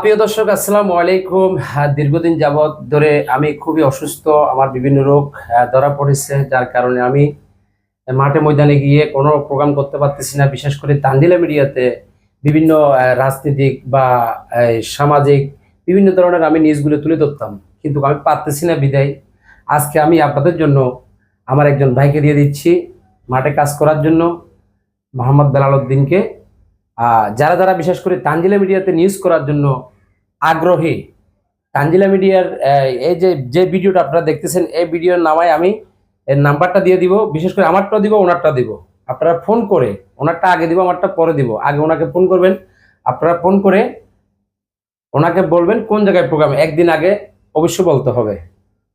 প্রিয় দর্শক, আসসালামু আলাইকুম। দীর্ঘদিন যাবৎ ধরে আমি খুবই অসুস্থ, আমার বিভিন্ন রোগ ধরা পড়েছে, যার কারণে আমি মাঠে ময়দানে গিয়ে কোনো প্রোগ্রাম করতে পারতেছি না। বিশেষ করে তান্দিলা মিডিয়াতে বিভিন্ন রাজনীতিক বা সামাজিক বিভিন্ন ধরনের আমি নিউজগুলো তুলে ধরতাম। কিন্তু আমি পারতেছি না বিদায়। আজকে আমি আপনাদের জন্য আমার একজন ভাইকে দিয়ে দিচ্ছি মাঠে কাজ করার জন্য, মোহাম্মদ বেলাল উদ্দিনকে। যারা যারা বিশেষ করে তানজিলা মিডিয়াতে নিউজ করার জন্য আগ্রহী, তানজিলা মিডিয়ার এই যে যে ভিডিওটা আপনারা দেখতেছেন, এই ভিডিওর নামায় আমি, এর নাম্বারটা দিয়ে দিব, বিশেষ করে আমারটা দিব, ওনারটা দিব। আপনারা ফোন করে, ওনারটা আগে দিব, আমারটা পরে দিব। আগে ওনাকে ফোন করবেন, আপনারা ফোন করে ওনাকে বলবেন কোন জায়গায় প্রোগ্রাম একদিন আগে অবশ্য বলতে হবে।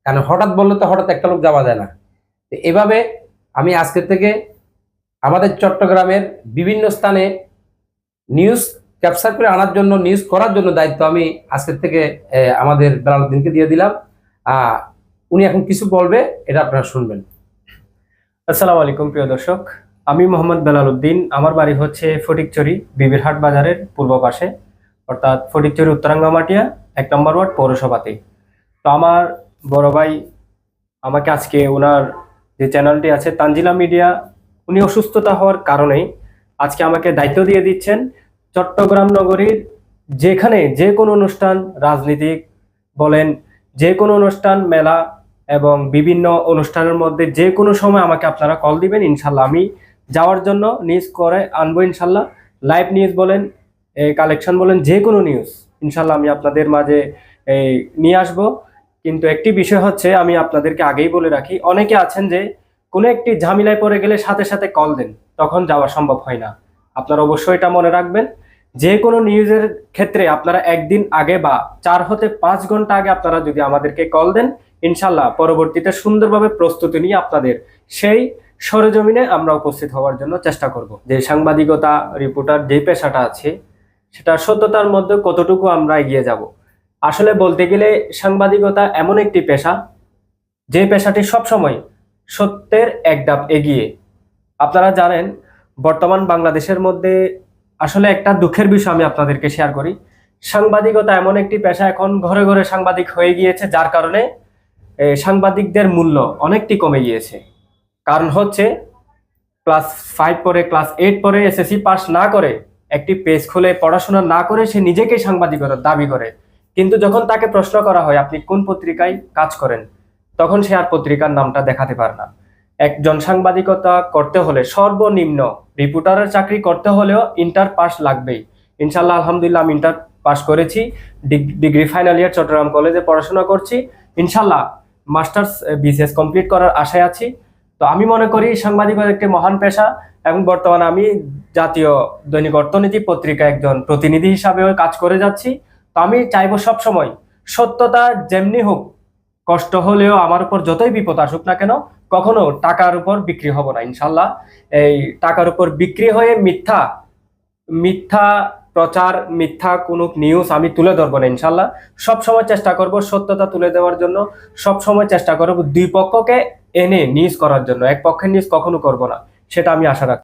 কারণ হঠাৎ বললে তো হঠাৎ একটা লোক যাওয়া যায় না। এভাবে আমি আজকের থেকে আমাদের চট্টগ্রামের বিভিন্ন স্থানে নিউজ ক্যাপচার করে আনার জন্য নিউজ করার জন্য দায়িত্ব আমি আজকের থেকে আমাদের বেলালুদ্দিনকে দিয়ে দিলাম। উনি এখন কিছু বলবে, এটা আপনারা শুনবেন। আসসালামু আলাইকুম, প্রিয় দর্শক। আমি মোহাম্মদ বেলাল উদ্দিন। আমার বাড়ি হচ্ছে ফটিকচুরি, বিবিরহাট বাজারের পূর্ব পাশে। অর্থাৎ ফটিকচুরি উত্তরাঙ্গামাটিয়া, এক নম্বর ওয়ার্ড পৌরসভাতে তো আমার বড় ভাই আমাকে আজকে ওনার যে চ্যানেলটি আছে, তানজিলা মিডিয়া, উনি অসুস্থতা হওয়ার কারণেই আজকে আমাকে দায়িত্ব দিয়ে দিচ্ছেন চট্টগ্রাম নগরীর যেখানে যে কোনো অনুষ্ঠান রাজনীতিক বলেন যে কোনো অনুষ্ঠান মেলা এবং বিভিন্ন অনুষ্ঠানের মধ্যে যে কোনো সময় আমাকে আপনারা কল দিবেন ইনশাল্লাহ। আমি যাওয়ার জন্য নিউজ করে আনব ইনশাল্লাহ। লাইভ নিউজ বলেন কালেকশন বলেন যে কোনো নিউজ ইনশাল্লাহ আমি আপনাদের মাঝে এই, নিয়ে আসব। কিন্তু একটি বিষয় হচ্ছে আমি আপনাদেরকে আগেই বলে রাখি অনেকে আছেন যে কোনো একটি ঝামেলায় পড়ে গেলে সাথে সাথে কল দেন। তখন যাওয়া সম্ভব হয় না। আপনারা অবশ্যই এটা মনে রাখবেন। যে কোনো নিউজের ক্ষেত্রে আপনারা একদিন আগে বা চার হতে পাঁচ ঘণ্টা আগে আপনারা যদি আমাদেরকে কল দেন, ইনশাল্লাহ পরবর্তীতে সুন্দরভাবে প্রস্তুতি নিয়ে আপনাদের সেই সরেজমিনে আমরা উপস্থিত হওয়ার জন্য চেষ্টা করব। যে সাংবাদিকতা রিপোর্টার যে পেশাটা আছে সেটা সত্যতার মধ্যে কতটুকু আমরা এগিয়ে যাব। আসলে বলতে গেলে সাংবাদিকতা এমন একটি পেশা, যে পেশাটি সবসময় সত্যের এক ধাপ এগিয়ে আপনারা জানেন, বর্তমান বাংলাদেশের মধ্যে আসলে একটা দুঃখের বিষয় আমি আপনাদেরকে শেয়ার করি। সাংবাদিকতা এমন একটি পেশা এখন ঘরে ঘরে সাংবাদিক হয়ে গিয়েছে, যার কারণে সাংবাদিকদের মূল্য অনেকটি কমে গিয়েছে। কারণ হচ্ছে, ক্লাস ফাইভ পরে ক্লাস এইট পরে এসএসসি পাস না করে, একটি পেজ খুলে পড়াশোনা না করে সে নিজেকে সাংবাদিকতার দাবি করে। কিন্তু যখন তাকে প্রশ্ন করা হয়, আপনি কোন পত্রিকায় কাজ করেন? তখন সে আর পত্রিকার নামটা দেখাতে পারে না। একজন সাংবাদিকতা করতে হলে সর্বনিম্ন রিপোর্টারের চাকরি করতে হলেও ইন্টার পাস লাগবেই। ইনশাল্লাহ আলহামদুলিল্লাহ আমি ইন্টার পাস করেছি, ডিগ- ডিগ্রি ফাইনাল ইয়ার চট্টগ্রাম কলেজে পড়াশোনা করছি। ইনশাল্লাহ মাস্টার্স বিসিএস কমপ্লিট করার আশায় আছি। তো আমি মনে করি সাংবাদিকতা একটি মহান পেশা এবং বর্তমানে আমি জাতীয় দৈনিক অর্থনীতি পত্রিকা একজন প্রতিনিধি হিসাবেও কাজ করে যাচ্ছি। তো আমি চাইব সবসময় সত্যতা যেমনি হোক কষ্ট হলেও আমার উপর যতই বিপদ আসুক না কেন, কখনো টাকার উপর বিক্রি হব না ইনশাল্লাহ এই টাকার উপর বিক্রি হয়ে মিথ্যা মিথ্যা প্রচার, মিথ্যা কোনো নিউজ আমি তুলে ধরবো না ইনশাল্লাহ সব সময় চেষ্টা করব সত্যতা তুলে দেওয়ার জন্য সব সময় চেষ্টা করব দুই পক্ষকে এনে নিউজ করার জন্য, এক পক্ষের নিউজ কখনো করব না, সেটা আমি আশা রাখি